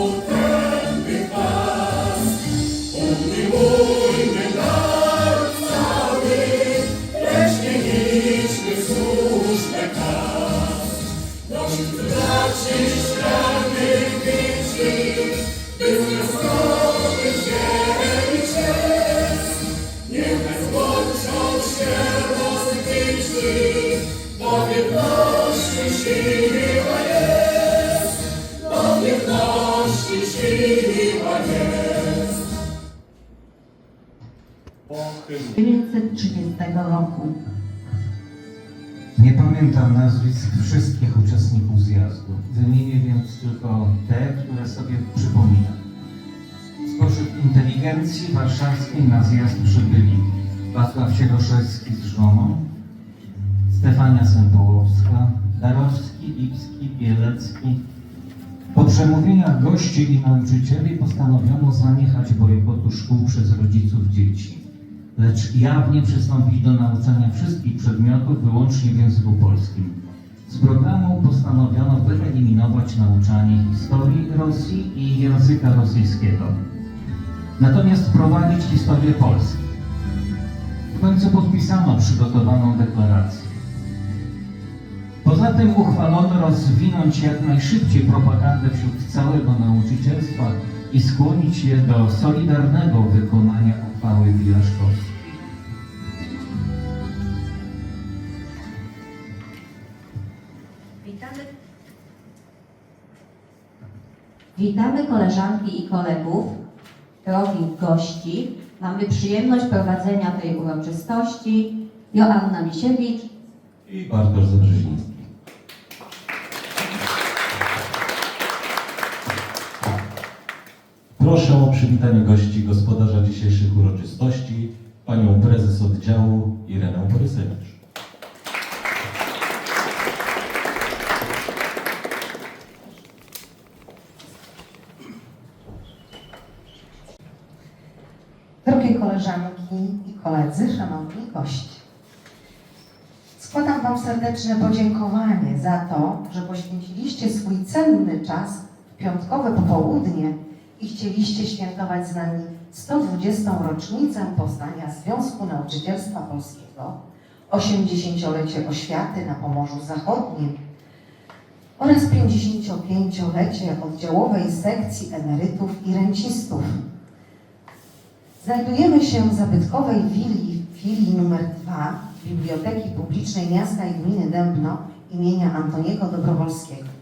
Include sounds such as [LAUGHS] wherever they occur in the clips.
Oh. Pamiętam nazwisk wszystkich uczestników zjazdu. Wymienię więc tylko te, które sobie przypominam. Spośród inteligencji warszawskiej na zjazd przybyli Wacław Sieroszewski z żoną, Stefania Sępołowska, Darowski, Lipski, Bielecki. Po przemówieniach gości i nauczycieli postanowiono zaniechać bojkotu szkół przez rodziców dzieci lecz jawnie przystąpić do nauczania wszystkich przedmiotów wyłącznie w języku polskim. Z programu postanowiono wyeliminować nauczanie historii Rosji i języka rosyjskiego. Natomiast wprowadzić historię Polski. W końcu podpisano przygotowaną deklarację. Poza tym uchwalono rozwinąć jak najszybciej propagandę wśród całego nauczycielstwa i skłonić je do solidarnego wykonania uchwały Wilaszkowskiej. Witamy. Witamy koleżanki i kolegów, drogich gości. Mamy przyjemność prowadzenia tej uroczystości. Joanna Misiewicz, i Bartosz Zabrzeziński. Proszę o przywitanie gości gospodarza dzisiejszych uroczystości, panią prezes oddziału Irenę Borysewicz. Drogie koleżanki i koledzy, szanowni goście. Składam Wam serdeczne podziękowanie za to, że poświęciliście swój cenny czas w piątkowe popołudnie i chcieliście świętować z nami 120. rocznicę powstania Związku Nauczycielstwa Polskiego, 80-lecie oświaty na Pomorzu Zachodnim oraz 55-lecie oddziałowej sekcji emerytów i rencistów. Znajdujemy się w zabytkowej willi, filii numer 2 Biblioteki Publicznej Miasta i Gminy Dębno imienia Antoniego Dobrowolskiego.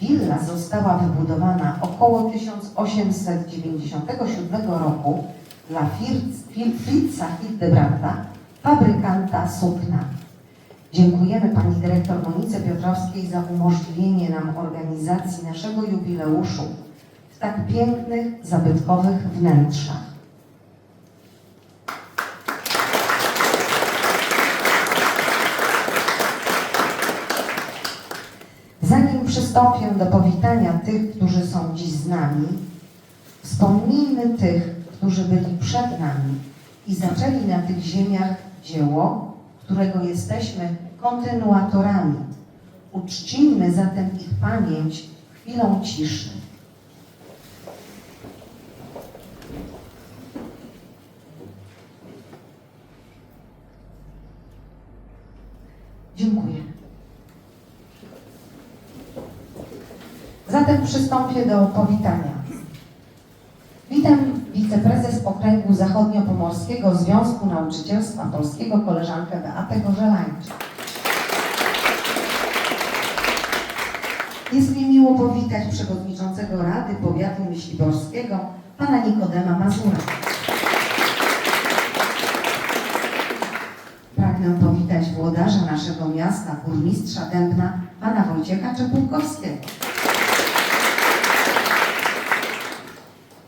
Willa została wybudowana około 1897 roku dla Fritza Hildebrandta, fabrykanta sukna. Dziękujemy Pani Dyrektor Monice Piotrowskiej za umożliwienie nam organizacji naszego jubileuszu w tak pięknych, zabytkowych wnętrzach. Przystąpię do powitania tych, którzy są dziś z nami, wspomnijmy tych, którzy byli przed nami i zaczęli na tych ziemiach dzieło, którego jesteśmy kontynuatorami. Uczcijmy zatem ich pamięć chwilą ciszy. Dziękuję. Zatem przystąpię do powitania. Witam wiceprezes Okręgu Zachodniopomorskiego Związku Nauczycielstwa Polskiego koleżankę Beatę Gorzelańczyk. Jest mi miło powitać przewodniczącego Rady Powiatu Myśliborskiego, pana Nikodema Mazura. Pragnę powitać włodarza naszego miasta, burmistrza Dębna, pana Wojciecha Czepulkowskiego.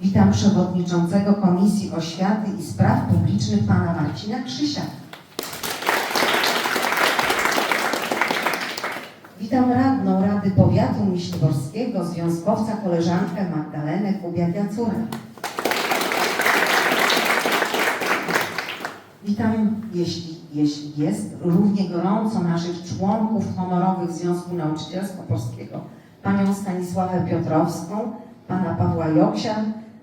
Witam przewodniczącego Komisji Oświaty i Spraw Publicznych pana Marcina Krzysia. Witam radną Rady Powiatu Myśliborskiego, związkowca koleżankę Magdalenę Kubiak-Jacurę. Witam, jeśli, jeśli jest, równie gorąco naszych członków honorowych Związku Nauczycielstwa Polskiego, panią Stanisławę Piotrowską, pana Pawła Joksia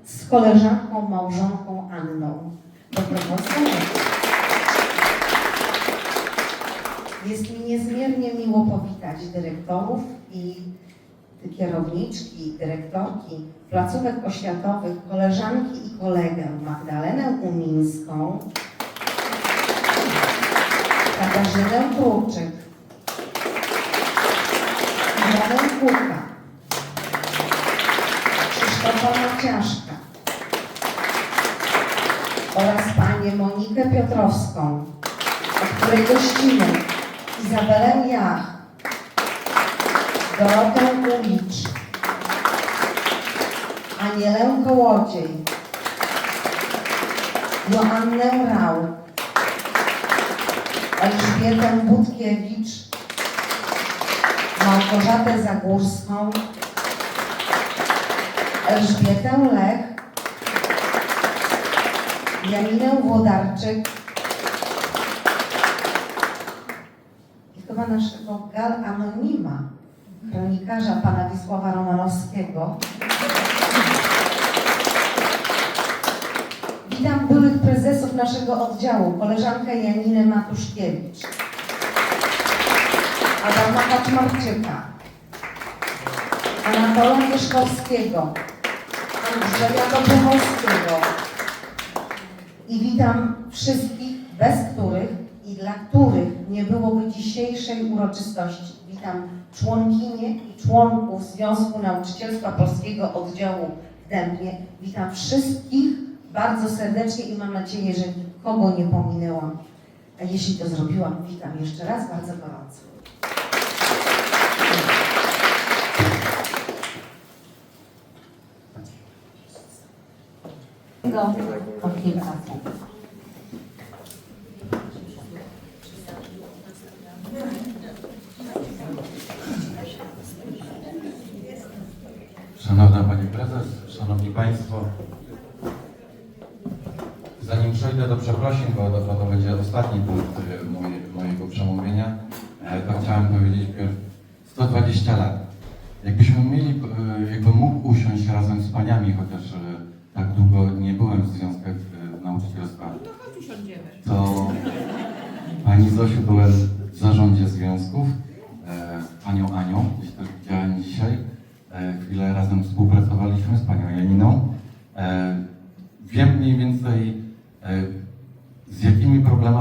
z koleżanką małżonką Anną. Dobrowolską. Jest mi niezmiernie miło powitać dyrektorów i kierowniczki, dyrektorki placówek oświatowych, koleżanki i kolegę Magdalenę Umińską, Katarzynę Kruczyk, Iwonę Kurka, Krzysztofa Maciaszka oraz panię Monikę Piotrowską, od której gościmy Izabelę Jach, Dorotę Ulicz, Anielę Kołodziej, Joannę Rau, Elżbietę Budkiewicz, Małgorzatę Zagórską, Elżbietę Lech, Janinę Włodarczyk. I chyba naszego gal anonima, kronikarza pana Wisława Romanowskiego. Witam byłych prezesów naszego oddziału, koleżankę Janinę Matuszkiewicz, Adama Kaczmarczyka, Anatola Mieszkowskiego, Andrzeja Dobrowolskiego i witam wszystkich, bez których i dla których nie byłoby dzisiejszej uroczystości. Witam członkinie i członków Związku Nauczycielstwa Polskiego Oddziału w Dębnie. Witam wszystkich bardzo serdecznie i mam nadzieję, że nikogo nie pominęłam. A jeśli to zrobiłam, witam jeszcze raz bardzo gorąco. Go o słów. Szanowna Pani Prezes, Szanowni Państwo, zanim przejdę do przeprosin, bo to, bo to będzie ostatni punkt e, moje, mojego przemówienia, e, to chciałem powiedzieć pierw 120 lat. Jakbyśmy mieli, e, jakbym mógł usiąść razem z Paniami, chociaż tak długo nie byłem w związkach nauczycielstwa, to Pani Zosiu byłem w zarządzie związków, z Panią Anią, gdzieś też widziałem dzisiaj. Chwilę razem współpracowaliśmy z Panią Janiną. Wiem mniej więcej,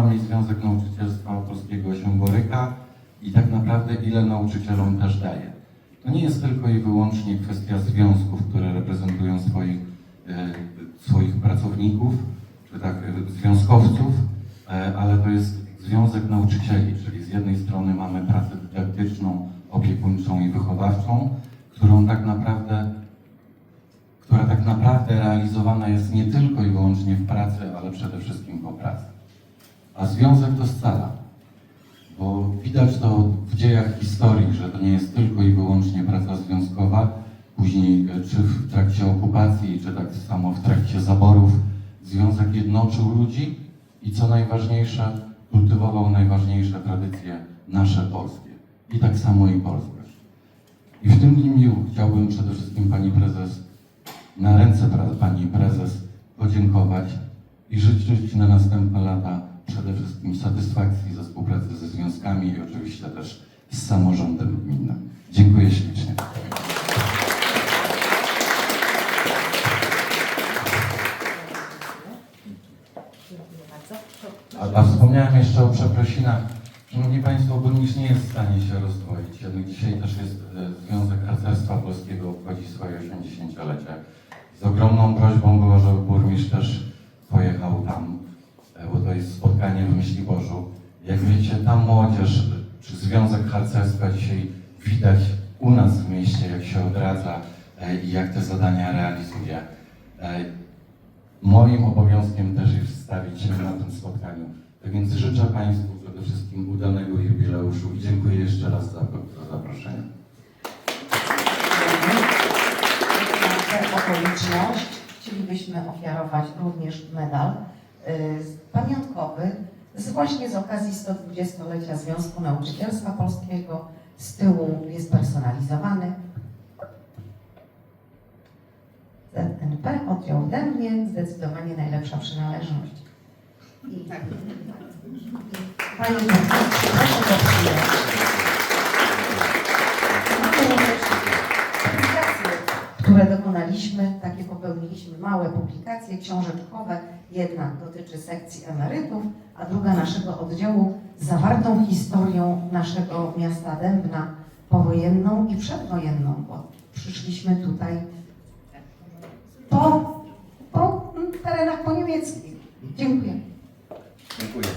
jakimi problemami Związek Nauczycielstwa Polskiego się boryka i tak naprawdę ile nauczycielom też daje. To nie jest tylko i wyłącznie kwestia związków, które reprezentują swoich, e, swoich pracowników, czy tak e, związkowców, e, ale to jest Związek Nauczycieli, czyli z jednej strony mamy pracę dydaktyczną, opiekuńczą i wychowawczą, którą tak naprawdę, która tak naprawdę realizowana jest nie tylko i wyłącznie w pracy, ale przede wszystkim po pracy. A związek to scala, bo widać to w dziejach historii, że to nie jest tylko i wyłącznie praca związkowa, później e, czy w trakcie okupacji, czy tak samo w trakcie zaborów, związek jednoczył ludzi i co najważniejsze, kultywował najważniejsze tradycje nasze polskie. I tak samo i polskość. I w tym dniu chciałbym przede wszystkim Pani Prezes, na ręce Pani Prezes podziękować i życzyć na następne lata przede wszystkim satysfakcji ze współpracy ze związkami i oczywiście też z samorządem gminnym. Dziękuję ślicznie. A, a wspomniałem jeszcze o przeprosinach. Szanowni Państwo, burmistrz nie jest w stanie się rozdwoić. Jednak dzisiaj też jest e, Związek Harcerstwa Polskiego obchodzi swoje 80-lecie. Z ogromną prośbą było, żeby burmistrz też pojechał tam, e, bo to jest spotkanie w Myśliborzu. Jak wiecie, tam młodzież, e, czy Związek Harcerstwa dzisiaj widać u nas w mieście, jak się odradza e, i jak te zadania realizuje. E, Moim obowiązkiem też jest stawić się na tym spotkaniu. Tak więc życzę Państwu przede wszystkim udanego jubileuszu i dziękuję jeszcze raz za, za zaproszenie. Na tę okoliczność chcielibyśmy ofiarować również medal y, pamiątkowy z, właśnie z okazji 120-lecia Związku Nauczycielstwa Polskiego. Z tyłu jest personalizowany. ZNP odjął ode mnie zdecydowanie najlepsza przynależność. I tak. Pani proszę do przyjęcia. które dokonają dokonaliśmy, takie popełniliśmy małe publikacje książeczkowe. Jedna dotyczy sekcji emerytów, a druga naszego oddziału zawartą historią naszego miasta Dębna powojenną i przedwojenną, bo przyszliśmy tutaj po, po terenach poniemieckich. Dziękuję. Dziękuję.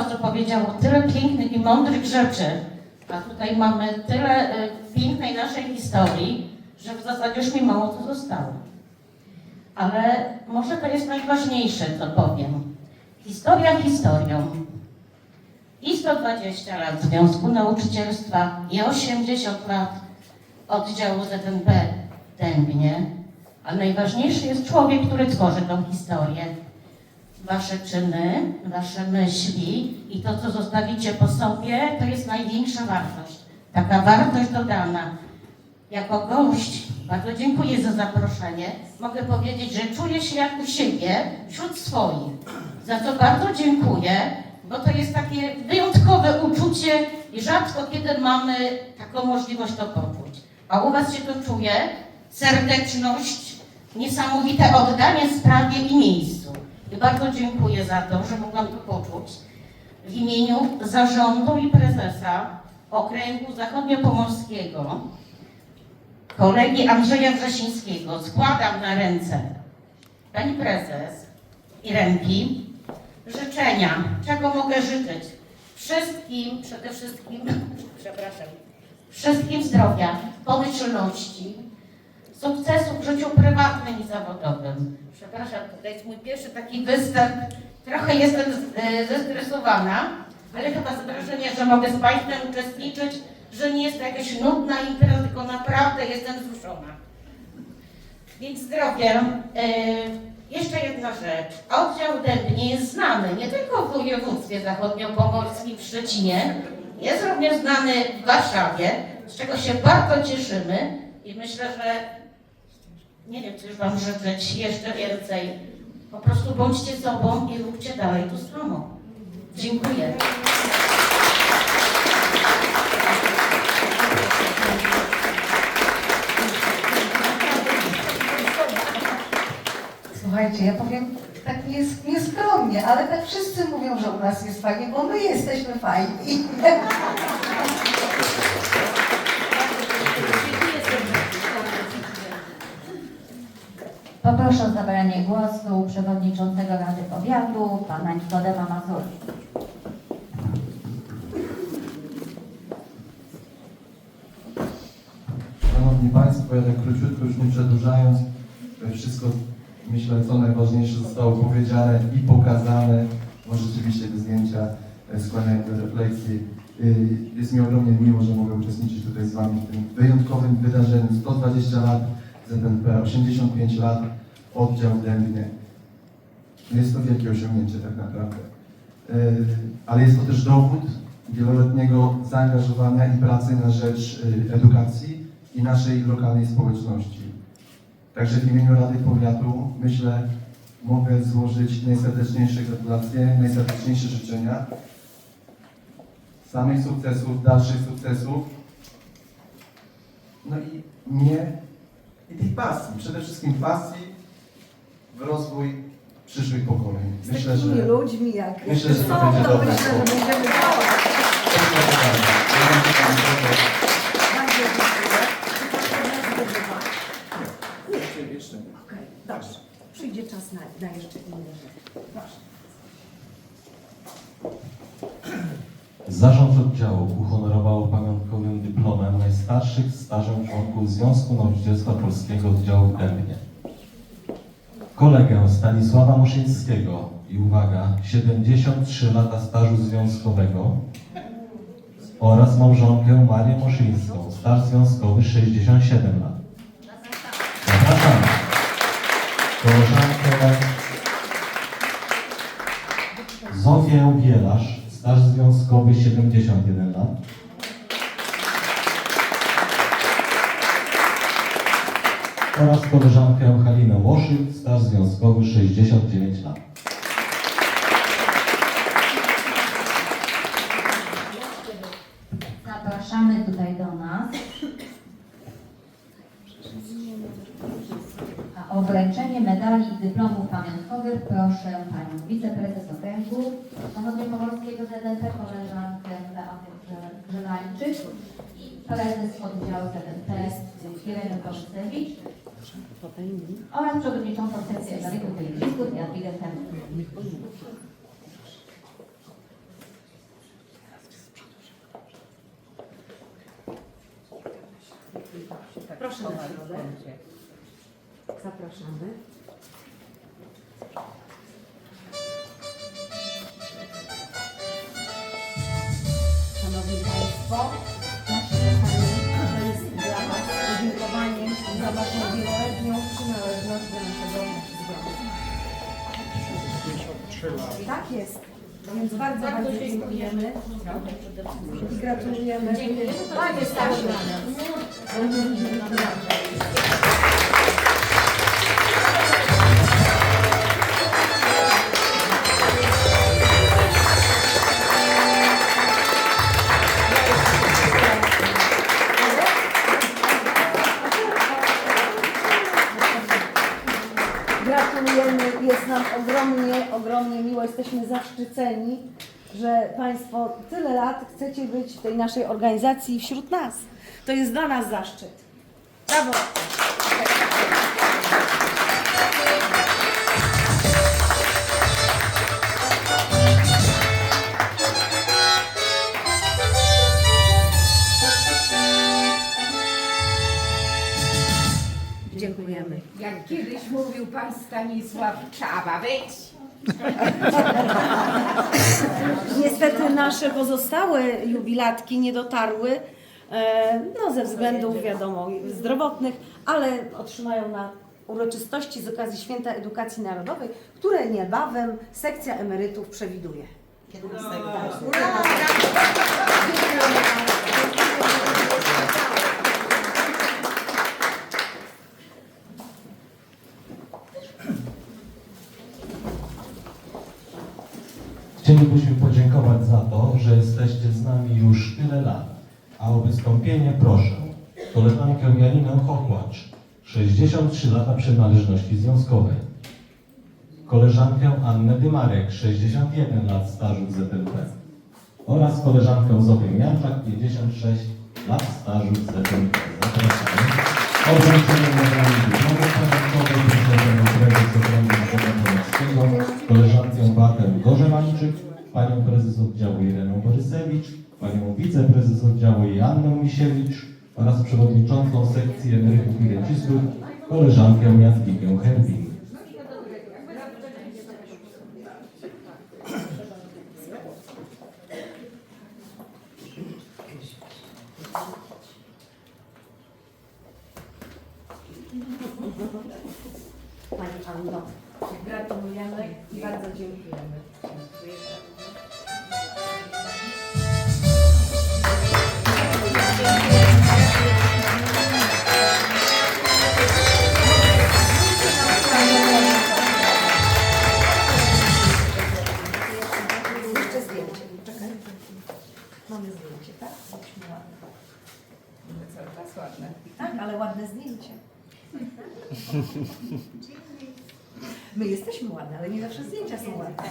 Tyle osób powiedziało tyle pięknych i mądrych rzeczy, a tutaj mamy tyle y, pięknej naszej historii, że w zasadzie już mi mało co zostało. Ale może to jest najważniejsze, co powiem. Historia historią. I 120 lat Związku Nauczycielstwa i 80 lat oddziału ZNP w. A najważniejszy jest człowiek, który tworzy tą historię wasze czyny, wasze myśli i to, co zostawicie po sobie, to jest największa wartość. Taka wartość dodana. Jako gość bardzo dziękuję za zaproszenie. Mogę powiedzieć, że czuję się jak u siebie wśród swoich. Za co bardzo dziękuję, bo to jest takie wyjątkowe uczucie i rzadko kiedy mamy taką możliwość to poczuć. A u Was się to czuje serdeczność, niesamowite oddanie sprawie i miejscu. I bardzo dziękuję za to, że mogłam to poczuć. W imieniu zarządu i prezesa Okręgu Zachodniopomorskiego, kolegi Andrzeja Wrzesińskiego, składam na ręce pani prezes Irenki życzenia, czego mogę życzyć wszystkim, przede wszystkim, [LAUGHS] przepraszam, wszystkim zdrowia, pomyślności, sukcesu w życiu prywatnym i zawodowym. Przepraszam, to jest mój pierwszy taki występ. Trochę jestem e, zestresowana, ale chyba z wrażenia, że mogę z Państwem uczestniczyć, że nie jest to jakaś nudna impreza, tylko naprawdę jestem wzruszona. Więc zdrowie. E, jeszcze jedna rzecz. Oddział Dębnie jest znany nie tylko w województwie zachodniopomorskim w Szczecinie, jest również znany w Warszawie, z czego się bardzo cieszymy i myślę, że nie wiem, co już Wam życzyć jeszcze więcej. Po prostu bądźcie sobą i róbcie dalej to samo. Dziękuję. Słuchajcie, ja powiem tak nies- nieskromnie, ale tak wszyscy mówią, że u nas jest fajnie, bo my jesteśmy fajni. [LAUGHS] przewodniczącego Rady Powiatu, pana Nikodema Mazur. Szanowni Państwo, ja tak króciutko już nie przedłużając, e, wszystko myślę co najważniejsze zostało powiedziane i pokazane, bo rzeczywiście te zdjęcia e, skłaniają do refleksji. Y, Jest mi ogromnie miło, że mogę uczestniczyć tutaj z Wami w tym wyjątkowym wydarzeniu. 120 lat ZNP, 85 lat oddział Dębnie. Jest to wielkie osiągnięcie tak naprawdę. Y, Ale jest to też dowód wieloletniego zaangażowania i pracy na rzecz y, edukacji i naszej lokalnej społeczności. Także w imieniu Rady Powiatu myślę, mogę złożyć najserdeczniejsze gratulacje, najserdeczniejsze życzenia. Samych sukcesów, dalszych sukcesów. No i nie, i tej pasji, przede wszystkim pasji w rozwój przyszłych pokoleń. Z Myślę, takimi że ludźmi jak myślę, że to będzie to dobre myślę, że będziemy działać. Bardzo dziękuję. Nie, Jeszcze nie. okej, dobrze. Przyjdzie czas na, na jeszcze inne rzeczy. Proszę. Zarząd oddziału uhonorował pamiątkowym dyplomem najstarszych stażem członków Związku Nauczycielstwa Polskiego Oddziału w Dębnie. Kolegę Stanisława Moszyńskiego i uwaga, 73 lata stażu związkowego oraz małżonkę Marię Moszyńską, staż związkowy 67 lat. Zapraszamy. Koleżankę Zofię Bielasz, staż związkowy 71 lat. Oraz koleżankę Halinę Łoszyk, staż związkowy 69 lat. Zapraszamy tutaj do nas. A o wręczenie medali i dyplomów pamiątkowych proszę Panią Wiceprezes Okręgu Zachodniopomorskiego ZNP, koleżankę Beatę Grze- Grzewańczyk i prezes oddziału ZNP Irenę Koszyczewicz oraz przewodniczącą sekcji emerytów i rencistów Jadwigę Henry. Proszę na. Zapraszamy. Tak jest. Więc bardzo, bardzo dziękujemy. I gratulujemy. Panie Stasiu. Jesteśmy zaszczyceni, że Państwo tyle lat chcecie być w tej naszej organizacji wśród nas. To jest dla nas zaszczyt. Brawo! Dziękujemy. Jak kiedyś mówił pan Stanisław, trzeba być. [LAUGHS] Niestety nasze pozostałe jubilatki nie dotarły, e, no ze względów wiadomo zdrowotnych, ale otrzymają na uroczystości z okazji Święta Edukacji Narodowej, które niebawem sekcja emerytów przewiduje. Chcielibyśmy podziękować za to, że jesteście z nami już tyle lat. A o wystąpienie proszę koleżankę Janinę Hochłacz, 63 lata przynależności związkowej. Koleżankę Annę Dymarek, 61 lat stażu w ZNP. Oraz koleżankę Zofię Mianczak, 56 lat stażu w ZNP. Zapraszamy. O koleżankę Beatę Gorzewańczyk, panią prezes oddziału Irenę Borysewicz, panią wiceprezes oddziału Joannę Misiewicz oraz przewodniczącą sekcji emerytów i rencistów, koleżankę Jadwigę Herbin. My jesteśmy ładne, ale nie zawsze zdjęcia są ładne.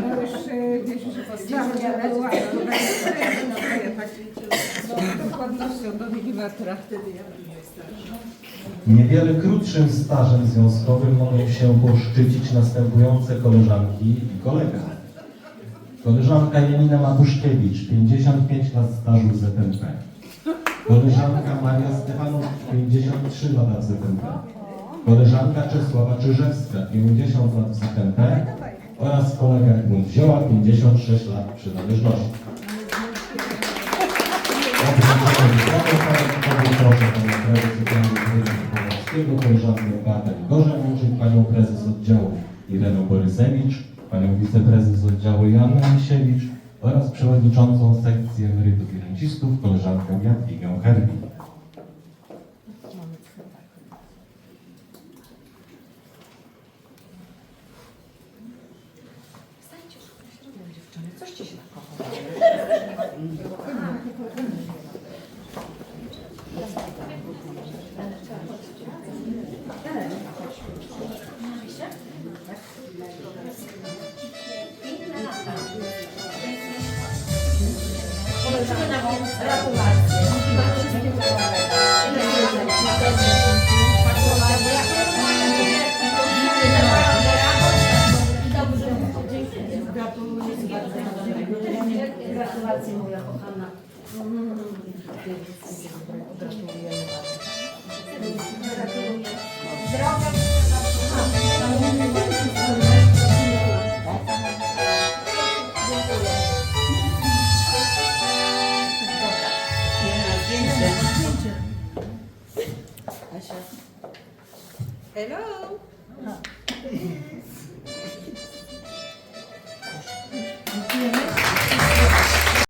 No już e, wiesz, że postawię była, to będzie no to ja tak z dokładnością do milimetra. Niewiele krótszym stażem związkowym mogą się poszczycić następujące koleżanki i kolega. Koleżanka Janina Matuszkiewicz, 55 lat stażu w ZNP. Koleżanka Maria Stefanowicz, 53 lata w ZNP. Koleżanka Czesława Czyżewska, 50 lat w ZNP. Oraz kolega Edmund Zioła, 56 lat przynależności. Proszę panią prezes Pomorskiego, koleżankę Beatę Gorzełczyk, panią prezes oddziału Irenę Borysewicz, panią wiceprezes oddziału Joannę Misiewicz oraz przewodniczącą sekcji emerytów i rencistów, koleżankę Jadwigę Herbin. Mmh.